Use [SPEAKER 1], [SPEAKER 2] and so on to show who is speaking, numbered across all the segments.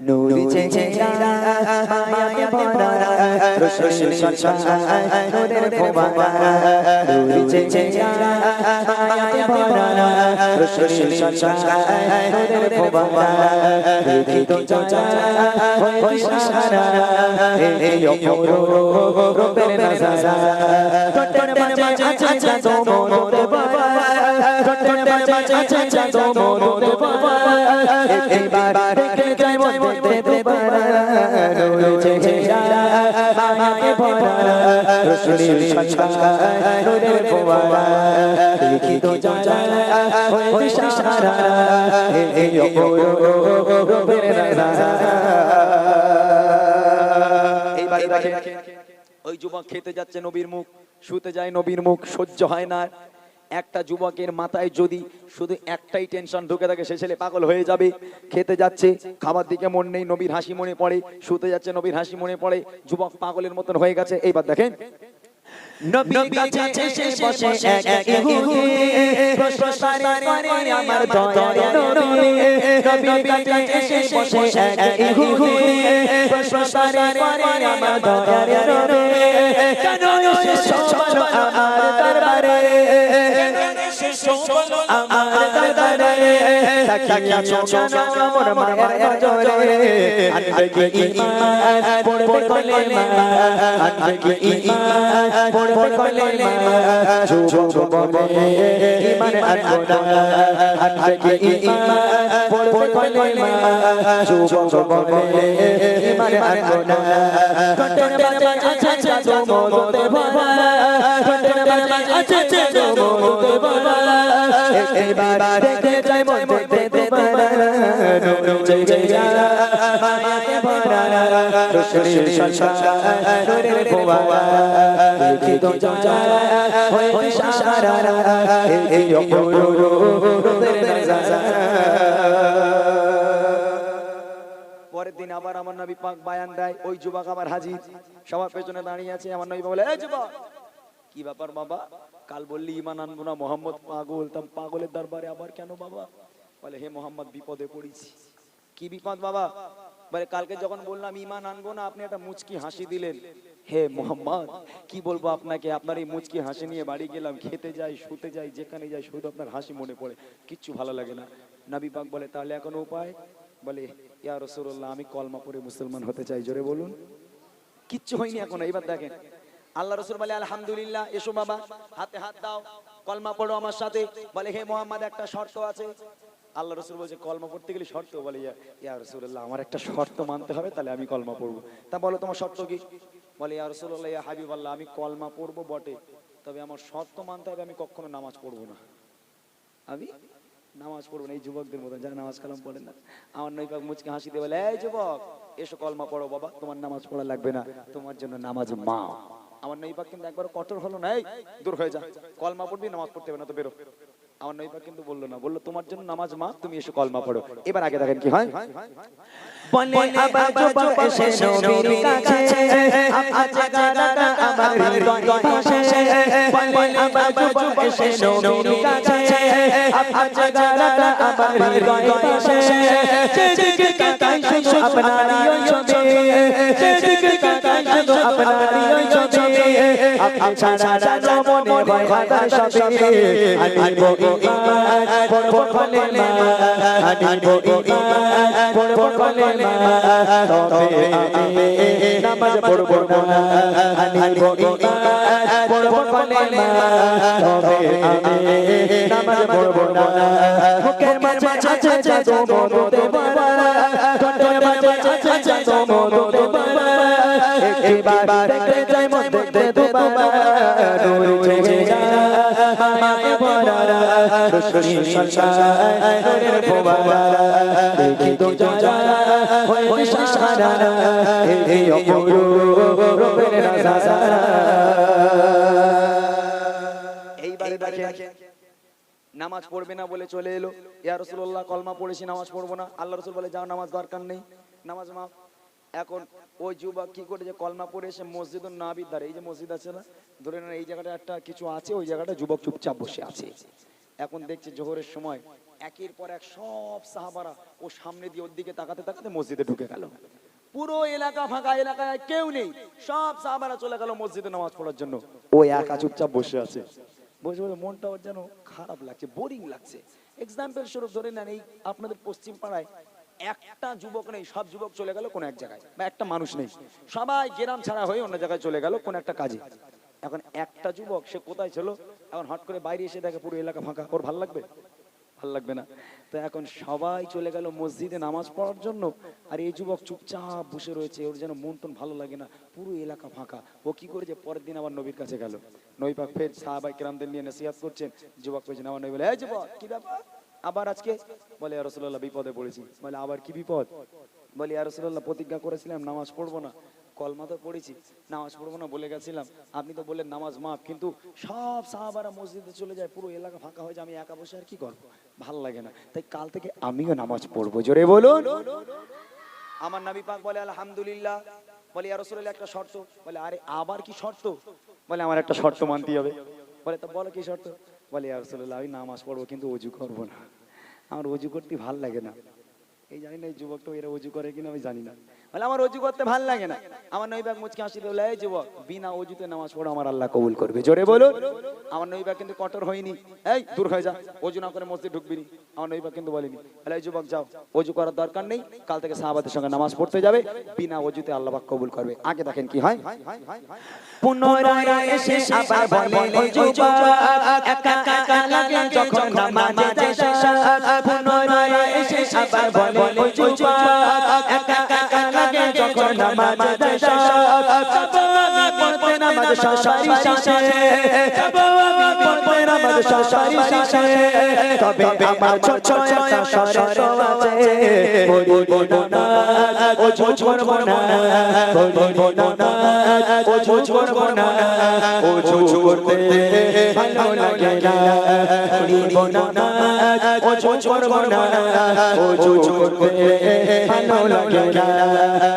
[SPEAKER 1] নূরি চেহারা মায়াতে ভরা রসুল সঞ্চার নূরের ফোয়ারা নূরি চেহারা মায়াতে ভরা রসুল সঞ্চার নূরের ফোয়ারা দেখি তো চাচা হই সারা এই অপরূপ রূপের নজারা টোটন বাজে আচ্ছা মোরে বাবা টোটন বাজে আচ্ছা মোরে বাবা একবার দেখে ভরা রসুল সঞ্চার নূরের ফোয়ারা দেখি তো চাচা সারা এই অপরূপ রূপের নজারা
[SPEAKER 2] এইবার দেখেন ওই যুবক খেতে যাচ্ছে নবীর মুখ শুতে যায় নবীর মুখ সহ্য হয় না একটা যুবকের মাথায় যদি শুধু একটাই টেনশন ঢুকে থাকে, সে ছেলে পাগল হয়ে যাবে। খেতে যাচ্ছে, খাবার দিকে মন নেই, নবীর হাসি মনে পড়ে, শুতে যাচ্ছে, নবীর হাসি মনে পড়ে, যুবক পাগলের মতন হয়ে গেছে। এইবার দেখেন
[SPEAKER 1] নবী কাছে এসে বসে এক এক ইহুদি প্রশ্ন সারে করে আমার দয়ার নবী। নবী। কাছে এসে বসে এক এক ইহুদি প্রশ্ন সারে করে আমার দয়ার নবী। কেন আমার দরবারে বলো আমার দরবারে তাকিয়েছো কেন আমার মায়ের নজরে আনবে কি ঈমান পড়বে কলেমা আনবে কি ঈমান পড়বে কলেমা যুবক বলে ঈমান আনব না আনবে কি ঈমান পড়বে কলেমা যুবক বলে ঈমান আনব না ঠোঁটের বাজে আছে আছে তোমাতে ভরা আছে এবার যাই মন দেখতে ভরা দেখি তো সারা এই নজারা
[SPEAKER 2] পরের দিন আবার আমার নবী পাক বায়ান দেয় ওই যুবক আবার হাজির সবার পেছনে দাঁড়িয়ে আছে আমার নবী বলে এই যুবক কি ব্যাপার বাবা? কাল বললি ইমান আনব না, মোহাম্মদ পাগল। তাম পাগলের দরবারে আবার কেন বাবা? বলে, হে মোহাম্মদ, বিপদে পড়েছি। কি বিপদ বাবা? বলে, কালকে যখন বললাম ইমান আনব না, আপনি একটা মুচকি হাসি দিলেন। হে মোহাম্মদ, কি বলব আপনাকে? আপনার এই মুচকি হাসি নিয়ে বাড়ি গেলাম, খেতে যাই, শুতে যাই, যেখানে যাই, শুধু আপনার হাসি মনে পড়ে। কিচ্ছু ভালো লাগে না। নবী পাক বলে, তাহলে এখন উপায়? বলে, ইয়া রসুল্লাহ আমি কলমা পড়ে মুসলমান হতে চাই। জোরে বলুন। কিচ্ছু হয়নি এখন। এবার দেখেন আল্লাহ রসুল বলে, আলহামদুলিল্লাহ, এসো বাবা, হাতে হাত দাও, কলমা পড়ো আমার সাথে। বলে, হে মোহাম্মদ, একটা শর্ত আছে। আল্লাহ রসুল বলছে, কলমা পড়তে গেলে শর্ত? বলে, ইয়া- রসুল্লাহ আমার একটা শর্ত মানতে হবে, তাহলে আমি কলমা পড়ব। তা বলো, তোমার শর্ত কি? বলে, ইয়া রসুল্লাহ ইয়া হাবিব আল্লাহ আমি কলমা পড়ব বটে, তবে আমার শর্ত মানতে হবে, আমি কখনো নামাজ পড়ব না। আমি নামাজ পড়ব না, এই যুবকদের মতন, যারা নামাজ কালাম পড়েন না। আমার নৈপাক মুচকে হাসি দিয়ে বলে, এই যুবক, এসো কলমা পড়ো বাবা, তোমার নামাজ পড়া লাগবে না, তোমার জন্য নামাজ মা আমার নৈপাক কিন্তু একবার কঠোর হলো না এই দূর হয়ে যা। কলমা পড়বি নামাজ পড়তে হবে না তো বেরো। আমার নৈপাক কিন্তু বলল না বলল তোমার জন্য নামাজ মা তুমি এসো কলমা পড়ো। এবার আগে দেখেন কি হয়।
[SPEAKER 1] বলে আবার যুবক এসে নবীর কাছে। আজ গানাটা আমার হৃদয় ভাসে বলে আবার যুবক এসে নবীর কাছে। আজ গানাটা আমার হৃদয় ভাসে যেদিকে তাকাই শুধু আপনারই ওই ছবি যেদিকে তাকাই শুধু আপনারই ছবি আপনি ছাড়া জানো মনে হয় হতাশ হবে আনিব ঈমান পড়ব কলেমা আনিব ঈমান পড়ব কলেমা তবে আমি নামাজ পড়ব না আনিব ঈমান পড়ব কলেমা তবে আমি নামাজ পড়ব না মুখের মাঝে আছে আছে তোমাতে বাবা ঠোঁটের মাঝে আছে আছে তোমাতে বাবা
[SPEAKER 2] নামাজ পড়বে না বলে চলে এলো। ইয়া রসুল্লাহ কলমা পড়েছি, নামাজ পড়ব না। আল্লাহ রসুল বলে, যাও, নামাজ দরকার নেই। নামাজ মাফ। এখন ওই যুবক কি করে যে কলমা পড়ে এসে মসজিদ নাবির ধারে, এই যে মসজিদ আছে না, ধরে নেন এই জায়গাটা একটা কিছু আছে, ওই জায়গাটা যুবক চুপচাপ বসে আছে। এখন দেখছে জোহরের সময়, একের পর এক সব সাহাবারা ও সামনে দিয়ে ওর দিকে তাকাতে তাকাতে মসজিদে ঢুকে গেল। পুরো এলাকা ফাঁকা, এলাকায় কেউ নেই, সব সাহাবারা চলে গেল মসজিদে নামাজ পড়ার জন্য। ও একা চুপচাপ বসে আছে। বসে বসে মনটা ওর যেন খারাপ লাগছে বোরিং লাগছে। এক্সাম্পল স্বরূপ ধরে নেন এই আপনাদের পশ্চিম পাড়ায় একটা যুবক নেই, সব যুবক চলে গেল কোন এক জায়গায়। বা একটা মানুষ নেই। সবাই গ্রাম ছাড়া হয়ে অন্য জায়গায় চলে গেল কোন একটা কাজে। এখন একটা যুবক, সে কোথায় ছিল? এখন হট করে বাইরে এসে দেখে পুরো এলাকা ফাঁকা। ওর ভালো লাগবে? ভালো লাগবে না। তো এখন সবাই চলে গেল মসজিদে নামাজ পড়ার জন্য। আর এই যুবক চুপচাপ বসে রয়েছে। ওর যেন মন টন ভালো লাগে না। পুরো এলাকা ফাঁকা। ও কি করেছে পরের দিন আবার নবীর কাছে গেল? নবী পাক ফের সাহাবাই কেরামদের নিয়ে নসিহাত করছেন। যুবক পেয়েছেন আমার নবী বলে, এই যুবক, কি ব্যাপার? আবার আজকে? বলে রসুল্লাহ বিপদে পড়েছি। বলে, আবার কি বিপদ? বলি আর রসুল্লাহ প্রতিজ্ঞা করেছিলাম, নামাজ পড়ব না। কলমা তো পড়েছি, নামাজ পড়ব না বলে গেছিলাম। আপনি তো বললেন, নামাজ মাফ। কিন্তু সব সাহাবারা মসজিদে চলে যায়, পুরো এলাকা ফাঁকা হয়ে যায়, আমি একা বসে আর কি করব? ভালো লাগে না। তাই কাল থেকে আমিও নামাজ পড়ব। জোরে বলুন। আমার নবী পাক বলে, আলহামদুলিল্লাহ। বলে আর রসুল্লাহ একটা শর্ত। বলে, আরে, আবার কি শর্ত? বলে, আমার একটা শর্ত মানতে হবে। বলে, তো বলো কি শর্ত? বলে আর রসুল্লাহ আমি নামাজ পড়ব, কিন্তু অজু করব না। আমার অজু করতে ভালো লাগে না। এই জানি না এই যুবকটা এরা অজু করে কিনা, আমি জানি না। বলে, আমার অজু করতে ভালো লাগে না। আমার নইবাগ মুচকে হাসি বলে, এই যুবক, বিনা অজুতে নামাজ পড়ো, আমার আল্লাহ কবুল করবে। জোরে বলুন। আমার নইবাগ কিন্তু কঠোর হয়নি। এই, দূর হয়ে যা। অজু না করে মসজিদ ঢুকবি নি। আমার নইবাগ কিন্তু বলেনি। বলে, এই যুবক, যাও। অজু করার দরকার নেই। কাল থেকে সাহাবাদের সঙ্গে নামাজ পড়তে যাবে। বিনা অজুতে আল্লাহ কবুল করবে। আগে দেখেন কি হয়।
[SPEAKER 1] পুনরায় এসে আবার বলে যুবক যখন নামাজে পুনরায় এসে বলে একা যখন নামাজে যায় আমি পড়তে নামাজ শাশারি শাশে আমি পড়তে নামাজ শাশারি শাশে তবে আমার ছোট ছোট শরত আছে। বলিব না, ও ছোট না। বলিব না, ও ছোট না। ও ছোট করতে ভালো লাগে না। বলিব না, ও ছোট না। ও ছোট করতে ভালো লাগে না।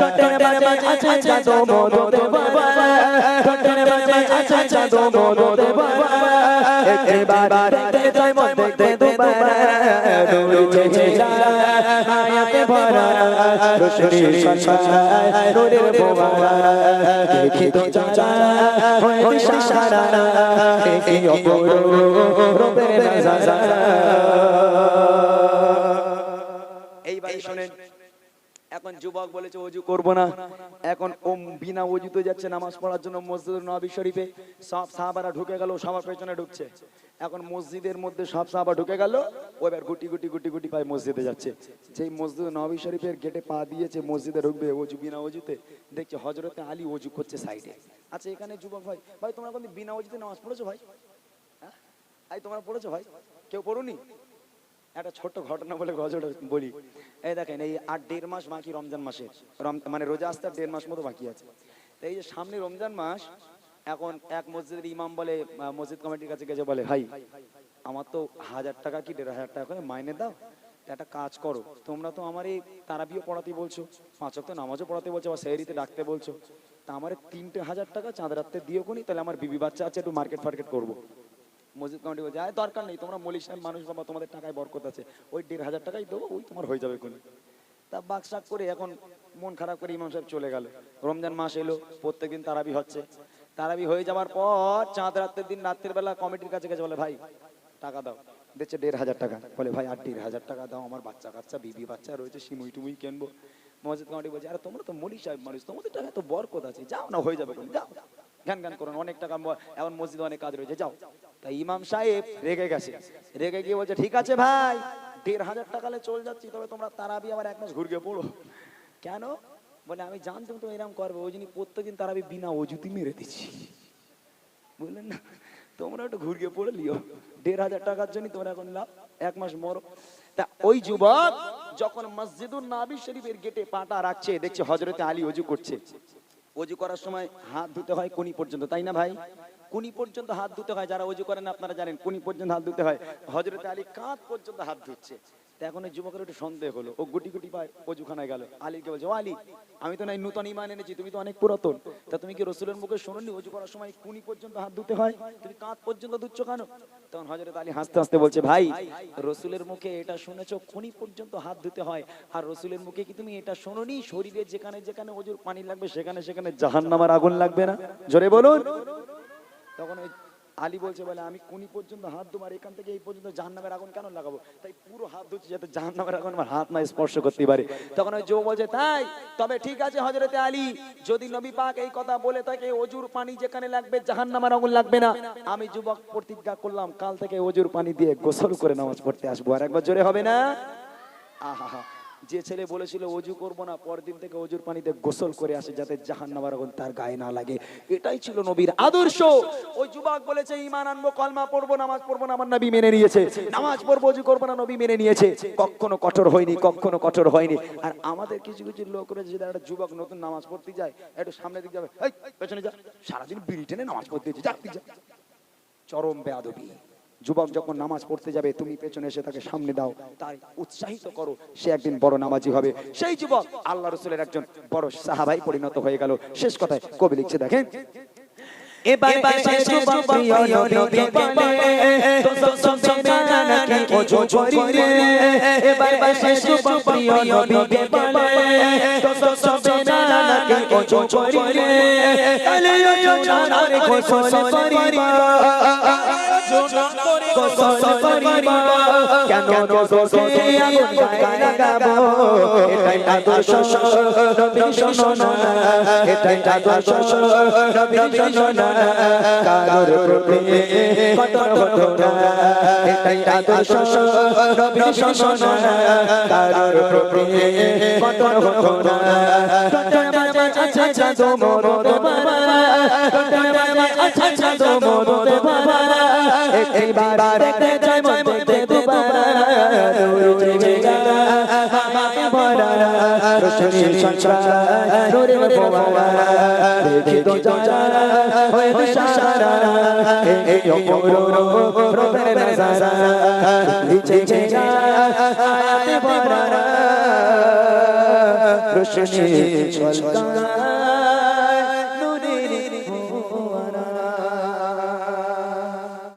[SPEAKER 1] কটন বাজে আছে, জাদু মদতে বাবা কটন বাজে আছে জাদু মদতে বাবা একবার দেখতে যাই মন দেখতে দুবার দৌড়ে যা আয়াতে ভরা রোশনি সঞ্চায় নূরের বোবা দেখি তো চাচা হয়ে সারা দেখি অপরূপ রূপের নজারা
[SPEAKER 2] এইবারে শোনেন এখন যুবক বলেছে অজু করব না। এখন ও বিনা অজুতে যাচ্ছে নামাজ পড়ার জন্য মসজিদ নবী শরীফে। সব সাহাবারা ঢুকে গেল, সবার পেছনে ঢুকছে। এখন মসজিদের মধ্যে সব সাহাবা ঢুকে গেল, ও এবার গুটি গুটি গুটি গুটি পায়ে মসজিদে যাচ্ছে। যেই মসজিদ নবী শরীফের গেটে পা দিয়েছে, মসজিদে ঢুকবে অজু বিনা অজুতে দেখছে হজরতে আলী অজু করছে সাইডে। আচ্ছা এখানে যুবক ভাই ভাই, তোমরা কোনদিন বিনা অজুতে নামাজ পড়েছো ভাই? হ্যাঁ? এই তোমরা পড়েছো ভাই? কেউ পড়ুনি? একটা ছোট্ট ঘটনা বলে গজল বলি। এই দেখেন, এই আট দেড় মাস বাকি রমজান মাসে মানে রোজা আসতে আর দেড় মাস মতো বাকি আছে। তো এই যে সামনে রমজান মাস, এখন এক মসজিদের ইমাম বলে মসজিদ কমিটির কাছে গেছে বলে, ভাই, আমার তো হাজার টাকা কি দেড় হাজার টাকা করে মাইনে দাও? একটা কাজ করো। তোমরা তো আমার এই তারাবিও পড়াতে বলছো, পাঁচ তো নামাজও পড়াতে বলছো বা সেহরিতে ডাকতে বলছো। তা আমার তিনটে হাজার টাকা চাঁদ রাত্রে দিও কোনি তাহলে আমার বিবি বাচ্চা আছে, একটু মার্কেট ফার্কেট করব। মসজিদ কমিটি বলছে দরকার নেই, তোমরা মলিক সাহেব মানুষ বাবা, তোমাদের টাকায় বরকত আছে। ওই দেড় হাজার টাকাই দেবো, ওই তোমার হয়ে যাবে কোন তা বাকশাক করে এখন মন খারাপ করে ইমাম সাহেব চলে গেল। রমজান মাস এলো, প্রত্যেকদিন তারাবি হচ্ছে। তারাবি হয়ে যাওয়ার পর চাঁদ রাতের দিন রাত্রের বেলা কমিটির কাছে গেছে, বলে, ভাই, টাকা দাও। দিচ্ছে দেড় হাজার টাকা। বলে, ভাই, আর দেড় হাজার টাকা দাও, আমার বাচ্চা কাচ্চা, বিবি বাচ্চা রয়েছে, সিমুই টুমুই কিনবো। মসজিদ কমিটি বলছে, আরে, তোমরা তো মলিক সাহেব মানুষ, তোমাদের টাকা তো বরকত আছে, যাও না, হয়ে যাবে যাও। জ্ঞান জ্ঞান করুন, অনেক টাকা এখন মসজিদে অনেক কাজ রয়েছে, যাও। তাই ইমাম সাহেব রেগে গেছে। রেগে গিয়ে বলছে, ঠিক আছে ভাই, দেড় হাজার টাকালে চল যাচ্ছি, তবে তোমরা তারাবি আবার এক মাস ঘুরকে পড়ো। কেন? বলে, আমি জানতাম তো এরকম করবে, ওই জন্য প্রত্যেকদিন তারাবি বিনা অজুতি মেরে দিচ্ছি। বুঝলেন না? তোমরা একটু ঘুরকে পড়ে লিও। দেড় হাজার টাকার জন্য তোমরা এখন লাভ, এক মাস মরো। তা ওই যুবক যখন মসজিদুল নাবি শরীফের গেটে পাটা রাখছে, দেখছে হজরতে আলী অজু করছে। অজু করার সময় হাত ধুতে হয় কোনি পর্যন্ত, তাই না ভাই? কোনি পর্যন্ত হাত ধুতে হয়, যারা অজু করেন আপনারা জানেন কোনি পর্যন্ত হাত ধুতে হয়। হজরত আলী কাঁধ পর্যন্ত হাত ধুচ্ছে। এখন ওই যুবকের একটু সন্দেহ হলো। ও গুটি গুটি পায় অজুখানায় গেল। আলীকে বলছে, ও আলী, আমি তো নাই নূতন ইমান এনেছি, তুমি তো অনেক পুরাতন। তা তুমি কি রসুলের মুখে শোনোনি অজু করার সময় কুনি পর্যন্ত হাত ধুতে হয়? তুমি কাঁধ পর্যন্ত ধুচ্ছ কেন? তখন হজরত আলী হাসতে হাসতে বলছে, ভাই, রসুলের মুখে এটা শুনেছো, কুনি পর্যন্ত হাত ধুতে হয়? আর রসুলের মুখে কি তুমি এটা শোনোনি? শরীরে যেখানে যেখানে অজুর পানি লাগবে, সেখানে সেখানে জাহান্নামার আগুন লাগবে না? জোরে বলুন। তখন ওই আলী বলছে, বলে, আমি কুনি পর্যন্ত হাত ধুমার এখান থেকে এই পর্যন্ত জাহান্নামের আগুন কেন লাগাবো? তাই পুরো হাত ধুচ্ছি যাতে জাহান্নামের আগুন আমার হাত না স্পর্শ করতে পারে। তখন ওই জো বলছে, তাই? তবে ঠিক আছে হজরতে আলী, যদি নবী পাক এই কথা বলে থাকে, অজুর পানি যেখানে লাগবে জাহান্নামের আগুন লাগবে না। আমি যুবক প্রতিজ্ঞা করলাম, কাল থেকে অজুর পানি দিয়ে গোসল করে নামাজ পড়তে আসব। আর একবার জোরে হবে না? আহা। যে ছেলে বলেছিল অজু করব না, পরদিন থেকে অজুর পানিতে গোসল করে আসে যাতে জাহান নামার আগুন তার গায়ে না লাগে। এটাই ছিল নবীর আদর্শ। ওই যুবক বলেছে ইমান আনব, কলমা পড়ব, নামাজ পড়ব না, আমার নবী মেনে নিয়েছে। নামাজ পড়ব অজু করব না, নবী মেনে নিয়েছে। কখনো কঠোর হয়নি, কখনো কঠোর হয়নি। আর আমাদের কিছু কিছু লোক রয়েছে যেটা একটা যুবক নতুন নামাজ পড়তে যায়, একটু সামনে দিকে যাবে পেছনে যা। সারাদিন বিড়ি নামাজ পড়তে যা। চরম বেয়াদবি। যুবক যখন নামাজ পড়তে যাবে তুমি পেছনে এসে তাকে সামনে দাও তাই উৎসাহিত করো সে একদিন বড় নামাজি হবে সেই যুবক আল্লাহ রসুলের একজন বড় সাহাবাই পরিণত হয়ে গেল শেষ কথায় কবি লিখছে দেখেন
[SPEAKER 1] এবার যুবক প্রিয় বলে তো সবে যুবক প্রিয় বলে তো সবে আলে গোসল করিবা কেন গোসলে আগুন গায়ে লাগাবো এটাই আদর্শ নবী শোনো এটাই আদর্শ নবী শোনো কারোর প্রতি কত হতো না এটাই আদর্শ নবী শোনো কারোর প্রতি কত হতো না টটর বাবা আচ্ছা জাদু মরদ বাবা টটর বাবা আচ্ছা জাদু মরদ বাবা একবার দেখতে চাই মন দেখতে দুবার দৌড়ে গেলা মামা বড়া রোশনি সংসার নূরে বোয়া দেখি তো যারা হয়ে সারা এই অমরো রবের নজারা নিচে যা আয়াতে বড়া রোশনি সংসার